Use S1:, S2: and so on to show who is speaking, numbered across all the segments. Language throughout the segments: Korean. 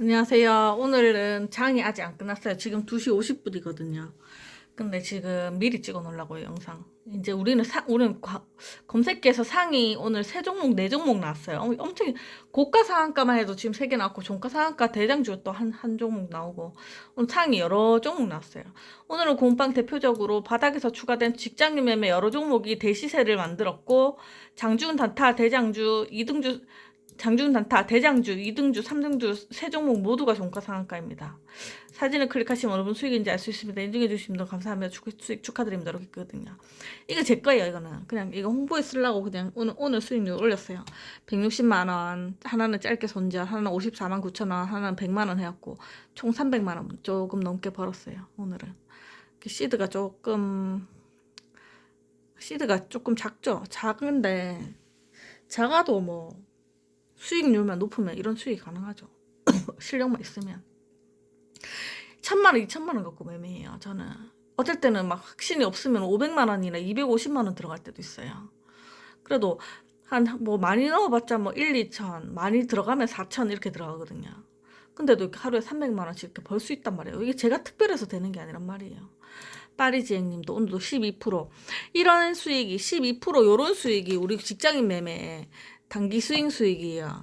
S1: 안녕하세요. 오늘은 장이 아직 안 끝났어요. 지금 2시 50분이거든요. 근데 지금 미리 찍어 놓으려고요, 영상. 이제 우리는 상, 우리는 과- 검색해서 상이 오늘 세 종목, 네 종목 나왔어요. 어, 엄청 고가 상한가만 해도 지금 세 개 나왔고, 종가 상한가 대장주 또 한, 한 종목 나오고, 오늘 상이 여러 종목 나왔어요. 오늘은 공방 대표적으로 바닥에서 추가된 직장인 매매 여러 종목이 대시세를 만들었고, 장중 단타, 대장주, 이등주, 장중 단타, 대장주, 2등주, 3등주 세 종목 모두가 종가 상한가입니다. 사진을 클릭하시면 어느 분 수익인지 알 수 있습니다. 인증해 주시면 더 감사합니다. 축, 수익 축하드립니다. 이렇게 있거든요. 이거 제 거예요. 이거는 그냥 이거 홍보에 쓰려고 그냥 오늘 오늘 수익률 올렸어요. 160만 원 하나는 짧게 손절, 하나는 54만 9천 원, 하나는 100만 원 해갖고 총 300만 원 조금 넘게 벌었어요. 오늘은 그 시드가 조금 시드가 조금 작죠. 작은데 작아도 뭐 수익률만 높으면 이런 수익이 가능하죠. 실력만 있으면. 천만 원, 이천만 원 갖고 매매해요. 저는. 어떨 때는 막 확신이 없으면 500만 원이나 250만 원 들어갈 때도 있어요. 그래도 한 뭐 많이 넣어봤자 뭐 1, 2천, 많이 들어가면 4천 이렇게 들어가거든요. 근데도 하루에 300만 원씩 이렇게 벌 수 있단 말이에요. 이게 제가 특별해서 되는 게 아니란 말이에요. 파리지행님도 오늘도 12% 이런 수익이 12% 요런 수익이 우리 직장인 매매에 단기 스윙 수익이에요.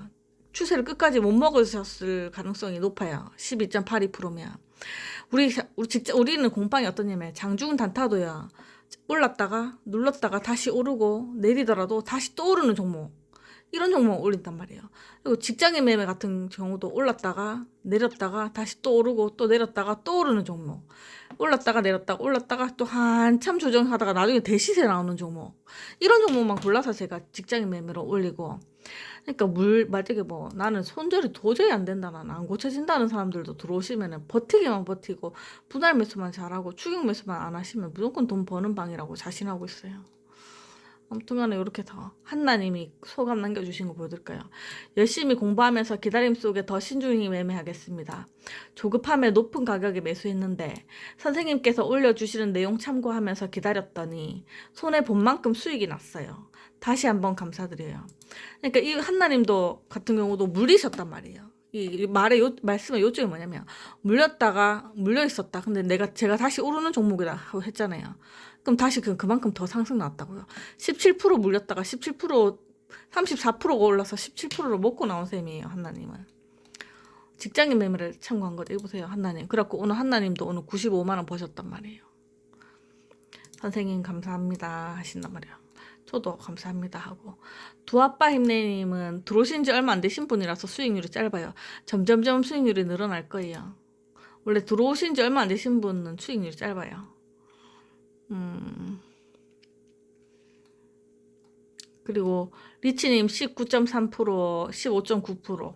S1: 추세를 끝까지 못 먹으셨을 가능성이 높아요. 12.82%면. 우리, 우리 직장, 우리는 공방이 어떠냐면 장중 단타도요. 올랐다가 눌렀다가 다시 오르고 내리더라도 다시 또 오르는 종목. 이런 종목 올린단 말이에요. 그리고 직장인 매매 같은 경우도 올랐다가 내렸다가 다시 또 오르고 또 내렸다가 또 오르는 종목. 올랐다가 내렸다가 올랐다가 또 한참 조정하다가 나중에 대시세 나오는 종목. 이런 종목만 골라서 제가 직장인 매매로 올리고 그러니까 물 만약에 뭐 나는 손절이 도저히 안 된다 나는 안 고쳐진다는 사람들도 들어오시면은 버티기만 버티고 분할 매수만 잘하고 추격 매수만 안 하시면 무조건 돈 버는 방이라고 자신하고 있어요. 아무튼간에 이렇게 더 한나님이 소감 남겨주신 거 보여드릴까요? 열심히 공부하면서 기다림 속에 더 신중히 매매하겠습니다. 조급함에 높은 가격에 매수했는데 선생님께서 올려주시는 내용 참고하면서 기다렸더니 손해 본 만큼 수익이 났어요. 다시 한번 감사드려요. 그러니까 이 한나님도 같은 경우도 물리셨단 말이에요. 이 말의 요, 말씀의 요점이 뭐냐면 물렸다가 물려 있었다. 근데 내가 제가 다시 오르는 종목이다 하고 했잖아요. 그럼 다시 그 그만큼 더 상승 나왔다고요. 17% 물렸다가 17% 34%가 올라서 17%로 먹고 나온 셈이에요. 한나님은. 직장인 매매를 참고한 거죠. 이거 보세요. 한나님. 그래갖고 오늘 한나님도 오늘 95만 원 버셨단 말이에요. 선생님 감사합니다 하신단 말이에요. 저도 감사합니다 하고 두 아빠 힘내님은 들어오신 지 얼마 안 되신 분이라서 수익률이 짧아요. 점점점 수익률이 늘어날 거예요. 원래 들어오신 지 얼마 안 되신 분은 수익률이 짧아요. 음. 그리고 리치님 19.3% 15.9%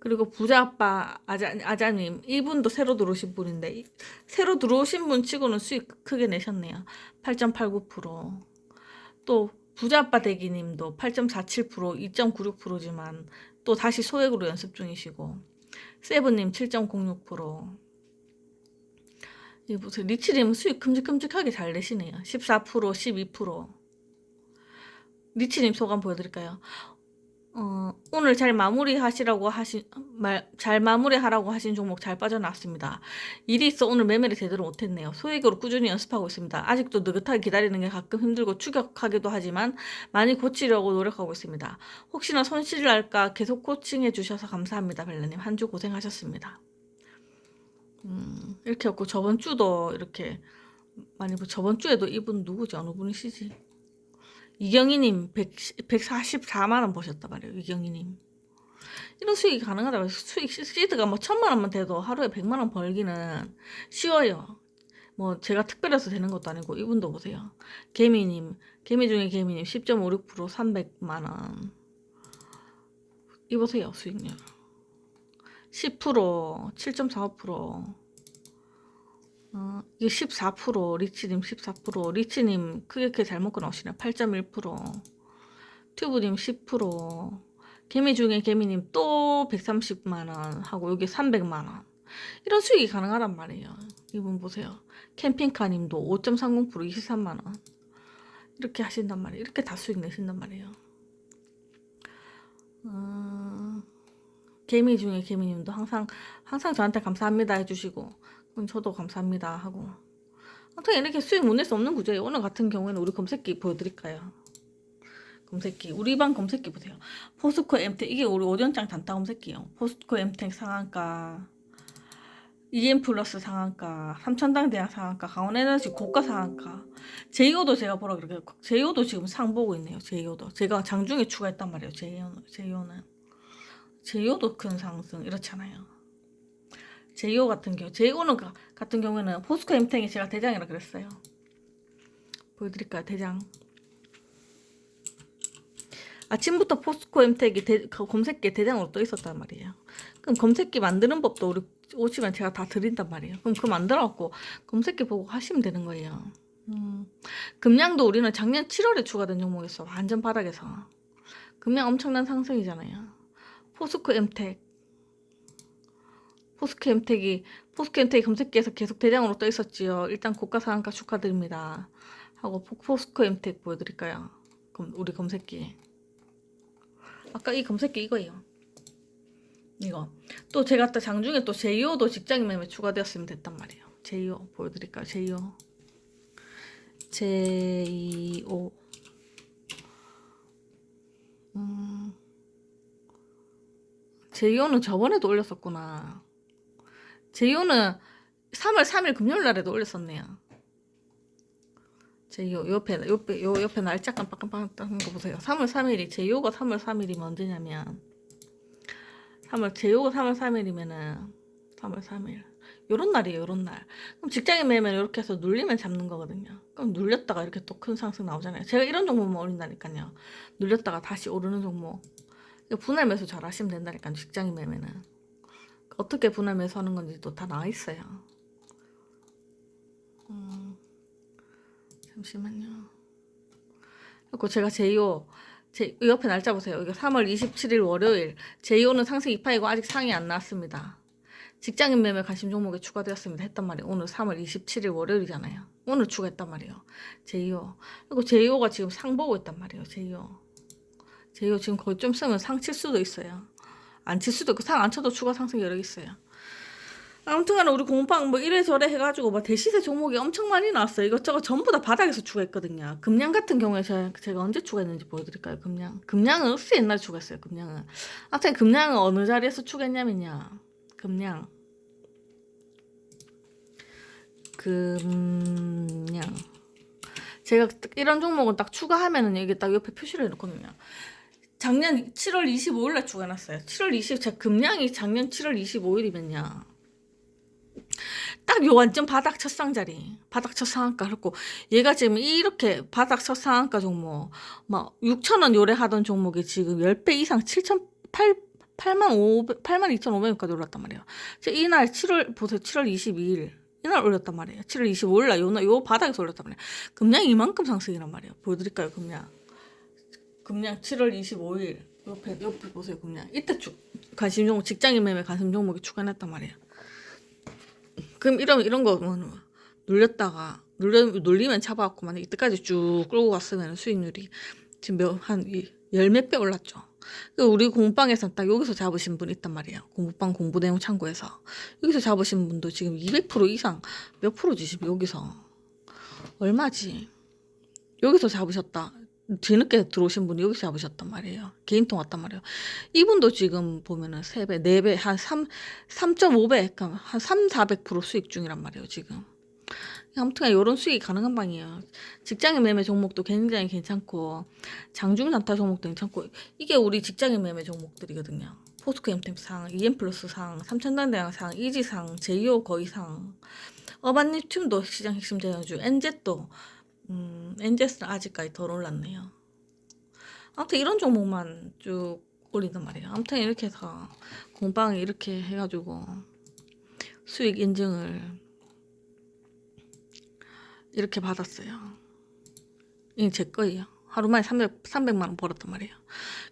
S1: 그리고 부자 아빠 아자, 아자님 이분도 새로 들어오신 분인데 이- 새로 들어오신 분 치고는 수익 크게 내셨네요. 8.89%또 부자 아빠 대기님도 8.47% 2.96%지만 또 다시 소액으로 연습 중이시고 세븐님 7.06%. 이 보세요. 리치님 수익 큼직큼직하게 잘 내시네요. 14% 12%. 리치님 소감 보여드릴까요? 어, 오늘 잘 마무리하시라고 하신 말 잘 마무리하라고 하신 종목 잘 빠져나왔습니다. 일이 있어 오늘 매매를 제대로 못했네요. 소액으로 꾸준히 연습하고 있습니다. 아직도 느긋하게 기다리는 게 가끔 힘들고 추격하기도 하지만 많이 고치려고 노력하고 있습니다. 혹시나 손실을 할까 계속 코칭해 주셔서 감사합니다, 벨라님. 한 주 고생하셨습니다. 음, 이렇게 했고 저번 주도 이렇게 많이 보- 저번 주에도 이분 누구지 어느 분이시지? 이경희님 100, 144만 원 버셨단 말이에요. 이경희님. 이런 수익이 가능하다고 수익 시- 시드가 뭐 천만 원만 돼도 하루에 100만 원 벌기는 쉬워요. 뭐 제가 특별해서 되는 것도 아니고 이분도 보세요. 개미님 개미 중에 개미님 10.56% 300만 원. 이 보세요 수익률. 10% 7.45% 어, 이게 14% 리치님 14% 리치님 크게 크게 잘 먹고 나오시네. 8.1% 튜브님 10% 개미 중에 개미님 또 130만 원 하고 여기 300만 원. 이런 수익이 가능하단 말이에요. 이분 보세요. 캠핑카님도 5.30% 23만 원. 이렇게 하신단 말이에요. 이렇게 다 수익 내신단 말이에요. 어... 개미 중에 개미님도 항상 항상 저한테 감사합니다 해주시고 그럼 저도 감사합니다 하고 아무튼 이렇게 수익 못 낼 수 없는 구조예요. 오늘 같은 경우에는 우리 검색기 보여드릴까요? 검색기 우리 방 검색기 보세요. 포스코 엠텍 이게 우리 오전장 단타 검색기요. 포스코 엠텍 상한가 EM 플러스 상한가, 삼천당 대학 상한가, 강원에너지 고가 상한가, 제이오도 제가 보라 그렇게 제이오도 지금 상 보고 있네요. 제이오도 제가 장중에 추가했단 말이에요. 제이오는 제이오는 제이오도 큰 상승 이렇잖아요. 제이오 같은 경우 제이오는 가- 같은 경우에는 포스코 엠텍이 제가 대장이라 그랬어요. 보여드릴까요 대장? 아침부터 포스코 엠텍이 대, 그 검색기 대장으로 떠 있었단 말이에요. 그럼 검색기 만드는 법도 우리 오시면 제가 다 드린단 말이에요. 그럼 그 만들어갖고 검색기 보고 하시면 되는 거예요. 음, 금양도 우리는 작년 7월에 추가된 종목이었어. 완전 바닥에서. 금양 엄청난 상승이잖아요. 포스코 엠텍. 포스코 엠텍이, 포스코 엠텍이 검색기에서 계속 대장으로 떠 있었지요. 일단 고가 상한가 축하드립니다. 하고 포- 포스코 엠텍 보여드릴까요? 그럼 우리 검색기. 아까 이 검색기 이거예요. 이거. 또 제가 또 장중에 또 제이오도 직장인 매매 추가되었으면 됐단 말이에요. 제이오 보여드릴까요? 제이오. 제이오. 음. 제이오는 저번에도 올렸었구나. 제이오는 3월 3일 금요일 날에도 올렸었네요. 제이오 옆에 옆에 요 옆에 날짜 깜빡깜빡한 거 보세요. 3월 3일이 제이오가 3월 3일이면 언제냐면 3월 제요가 3월 3일이면은 3월 3일 요런 날이에요 요런 날 그럼 직장인 매매는 이렇게 해서 눌리면 잡는 거거든요 그럼 눌렸다가 이렇게 또 큰 상승 나오잖아요 제가 이런 종목만 올린다니까요 눌렸다가 다시 오르는 종목 분할 매수 잘 하시면 된다니까요 직장인 매매는 어떻게 분할 매수 하는 건지도 다 나와 있어요 음, 잠시만요 그리고 제가 제요 제 옆에 날짜 보세요. 이거 3월 27일 월요일. 제이오는 상승 2파이고 아직 상이 안 나왔습니다. 직장인 매매 관심 종목에 추가되었습니다. 했단 말이에요. 오늘 3월 27일 월요일이잖아요. 오늘 추가했단 말이에요. 제이오. 그리고 제이오가 지금 상 보고 있단 말이에요. 제이오. 제이오 지금 거의 좀 쓰면 상 칠 수도 있어요. 안 칠 수도 있고 상 안 쳐도 추가 상승 개 있어요. 아무튼간에 우리 공방 뭐 이래저래 해가지고 뭐 대시세 종목이 엄청 많이 나왔어요. 이것저것 전부 다 바닥에서 추가했거든요. 금양 같은 경우에 제가, 제가 언제 추가했는지 보여드릴까요? 금양. 금양은 흡수 옛날에 추가했어요. 금양은. 아무튼 금양은 어느 자리에서 추가했냐면요. 금양. 금양. 제가 딱 이런 종목은 딱 추가하면은 여기 딱 옆에 표시를 해놓거든요. 작년 7월 25일날 추가해놨어요. 7월 20, 제가 금양이 작년 7월 25일이면요. 딱 요 완전 바닥 첫 상자리 바닥 첫 상한가 그렇고 얘가 지금 이렇게 바닥 첫 상한가 종목 막 6천 원 요래 하던 종목이 지금 10배 이상 7천 8 8만 500 8만 2,500원까지 올랐단 말이에요. 이날 7월 보세요. 7월 22일 이날 올렸단 말이에요. 7월 25일 날 요, 날요 바닥에서 올렸단 말이에요. 금량 이만큼 상승이란 말이에요. 보여드릴까요, 금량? 금량 7월 25일 옆에 옆에 보세요, 금량. 이때 쭉 관심 종목 직장인 매매 관심 종목이 추가했단 말이에요. 그럼 이런 이런 거 뭐, 눌렸다가 눌려 눌리면 잡아갖고 만약 이때까지 쭉 끌고 갔으면 수익률이 지금 몇한열몇 배 올랐죠. 그 우리 공방에서 딱 여기서 잡으신 분 있단 말이에요. 공부방 공부 내용 참고해서 여기서 잡으신 분도 지금 200% 이상 몇 프로지 지금 여기서 얼마지? 여기서 잡으셨다. 뒤늦게 들어오신 분이 여기서 잡으셨단 말이에요. 개인통 왔단 말이에요. 이분도 지금 보면은 3배, 4배, 한 3, 3.5배, 그러니까 한 3, 400% 수익 중이란 말이에요, 지금. 아무튼 이런 수익이 가능한 방이에요. 직장인 매매 종목도 굉장히 괜찮고 장중 단타 종목도 괜찮고 이게 우리 직장인 매매 종목들이거든요. 포스코 엠템 상, EM 플러스 상, 삼천단 대학 상, 이지 상, 제이오 거의 상, 어반 리튬도 시장 핵심 제어주, 엔젯도 음, 엔젯은 아직까지 덜 올랐네요. 아무튼 이런 종목만 쭉 올린단 말이에요. 아무튼 이렇게 해서 공방이 이렇게 해가지고 수익 인증을 이렇게 받았어요. 이게 제 거예요. 하루 만에 300, 300만 원 벌었단 말이에요.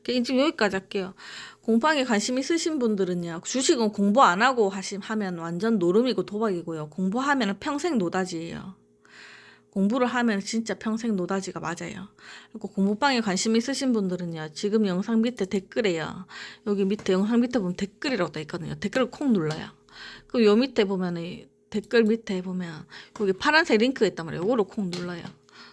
S1: 그러니까 여기까지 할게요. 공방에 관심 있으신 분들은요. 주식은 공부 안 하고 하심, 하면 완전 노름이고 도박이고요. 공부하면 평생 노다지예요. 공부를 하면 진짜 평생 노다지가 맞아요. 그리고 공부방에 관심 있으신 분들은요, 지금 영상 밑에 댓글에요. 여기 밑에 영상 밑에 보면 댓글이라고 돼 있거든요. 댓글을 콕 눌러요. 그럼 요 밑에 보면은 댓글 밑에 보면 여기 파란색 링크가 있단 말이에요. 요거를 콕 눌러요.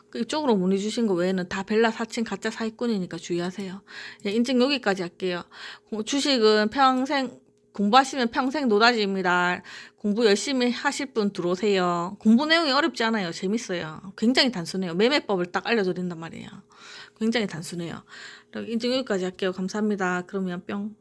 S1: 그 이쪽으로 문의 주신 거 외에는 다 벨라 사칭 가짜 사기꾼이니까 주의하세요. 예, 인증 여기까지 할게요. 공- 주식은 평생 공부하시면 평생 노다지입니다. 공부 열심히 하실 분 들어오세요. 공부 내용이 어렵지 않아요. 재밌어요. 굉장히 단순해요. 매매법을 딱 알려드린단 말이에요. 굉장히 단순해요. 인증 여기까지 할게요. 감사합니다. 그러면 뿅.